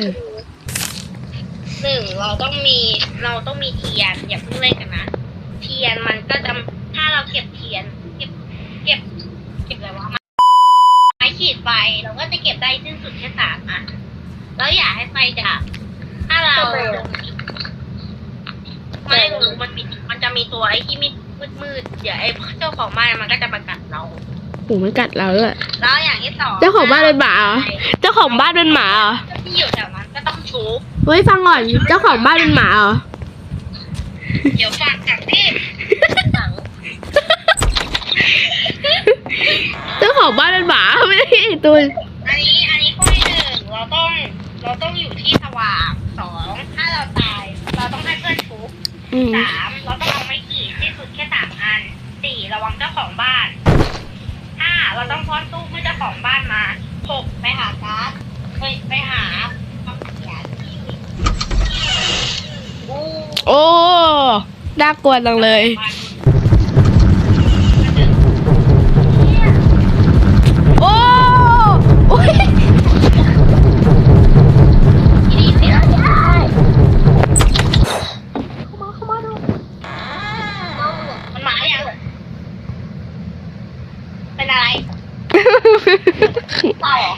หนึ่งเราต้องมีเราต้องมีเทียนอย่าเพิ่งเล่นกันนะเทียนมันก็จะถ้าเราเก็บเทียน เก็บเก็บเก็บอะไรวะไม้ขีดไฟเราก็จะเก็บได้สิ้นสุดแค่สามอันแล้วอย่าให้ไฟดับ ถ้าเราไม่รู้มันมีมันจะมีตัวไอ้ที่มีมืดๆเดี๋ยวไอ้เจ้าของบ้านมันก็จะมากัดเราโอ้มันกัดเราเลยแล้วอย่างที่สองเจ้าของบ้านเป็นหมาเหรอเจ้า ของบ้านเป็นหมาเหรอที่อยู่แถวนั้นก็ต้องชุบเฮ้ยฟังก่อนเจ้าของบ้านเป็นหมาเหรอเดี๋ยวฝากจากที่หนังเจ้าของบ้านเป็นหมาไม่ได้ตัวอันนี้อันนี้ข้อที่หนึ่งเราต้องเราต้องอยู่ที่สว่างสองถ้าเราตาย เราต้องให้เพื่อนชุบอืมสามเราต้องเอาไม้ขีดที่สุดแค่สามอันสี่ระวังเจ้าของบ้านห้าเราต้องพ้อนตู้เมื่อเจ้าของบ้านมา หกไปหาการ์ดเฮ้ยไปหาความเสียที่อู้โอ้น่ากลัวจังเลย โอ้โอ้ยดีเสียมันมาอย่างเป็นอะไร เต่าเหรอ